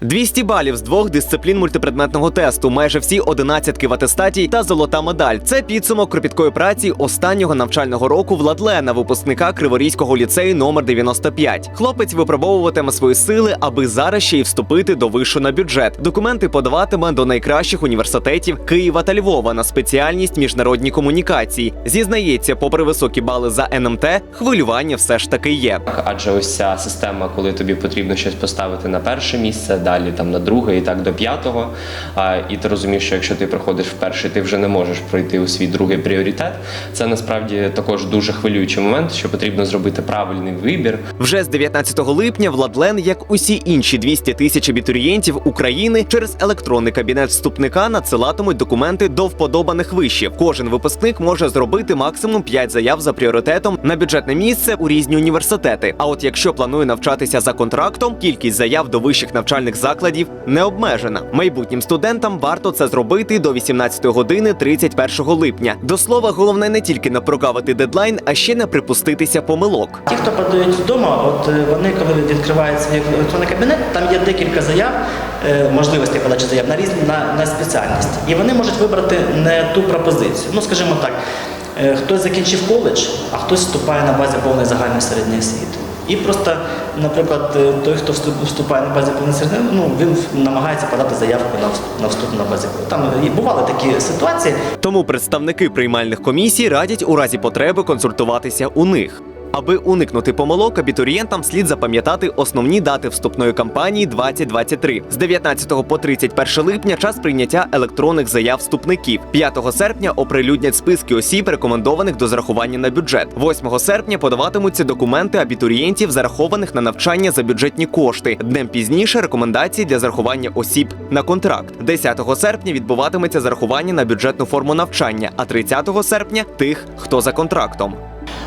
200 балів з двох дисциплін мультипредметного тесту, майже всі одинадцятки в атестаті та золота медаль. Це підсумок кропіткої праці останнього навчального року Владлена, випускника Криворізького ліцею номер 95. Хлопець випробовуватиме свої сили, аби зараз ще й вступити до вишу на бюджет. Документи подаватиме до найкращих університетів Києва та Львова на спеціальність міжнародні комунікації. Зізнається, попри високі бали за НМТ, хвилювання все ж таки є. Адже ось ця система, коли тобі потрібно щось поставити на перше місце, далі там на друге і так до п'ятого. А, і ти розумієш, що якщо ти проходиш в перший, ти вже не можеш пройти у свій другий пріоритет. Це насправді також дуже хвилюючий момент, що потрібно зробити правильний вибір. Вже з 19 липня Владлен, як усі інші 200 тисяч абітурієнтів України, через електронний кабінет вступника надсилатимуть документи до вподобаних вишів. Кожен випускник може зробити максимум 5 заяв за пріоритетом на бюджетне місце у різні університети. А от якщо планує навчатися за контрактом, кількість заяв до вищих навчальних закладів не обмежена. Майбутнім студентам варто це зробити до 18 години 31 липня. До слова, головне не тільки не прогавити дедлайн, а ще не припуститися помилок. Ті, хто подають вдома, от е, вони, коли відкривають свій електронний кабінет, там є декілька заяв, е, можливостей подачі заяв на різні на, на спеціальність. І вони можуть вибрати не ту пропозицію. Ну, скажімо так, е, хтось закінчив коледж, а хтось вступає на базі повної загальної середньої освіти. І просто, наприклад, е, той, хто вступ- вступає на базі повної середньої, ну він намагається подати заявку на вступ на базі. Там і бували такі ситуації. Тому представники приймальних комісій радять у разі потреби консультуватися у них. Аби уникнути помилок, абітурієнтам слід запам'ятати основні дати вступної кампанії 2023. З 19 по 31 липня час прийняття електронних заяв вступників. 5 серпня оприлюднять списки осіб, рекомендованих до зарахування на бюджет. 8 серпня подаватимуться документи абітурієнтів, зарахованих на навчання за бюджетні кошти. Днем пізніше рекомендації для зарахування осіб на контракт. 10 серпня відбуватиметься зарахування на бюджетну форму навчання, а 30 серпня тих, хто за контрактом.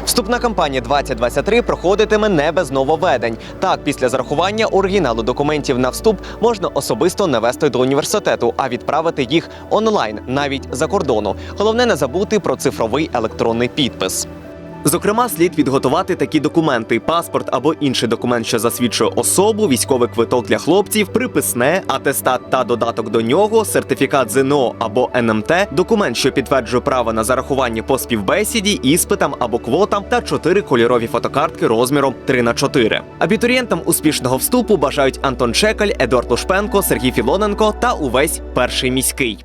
Вступна кампанія 2023 проходитиме не без нововведень. Так, після зарахування оригіналу документів на вступ можна особисто навести до університету, а відправити їх онлайн, навіть за кордону. Головне не забути про цифровий електронний підпис. Зокрема, слід підготувати такі документи: паспорт або інший документ, що засвідчує особу, військовий квиток для хлопців, приписне, атестат та додаток до нього, сертифікат ЗНО або НМТ, документ, що підтверджує право на зарахування по співбесіді, іспитам або квотам, та чотири кольорові фотокартки розміром 3 на 4 Абітурієнтам успішного вступу бажають Антон Чекаль, Едуард Лушпенко, Сергій Філоненко та увесь перший міський.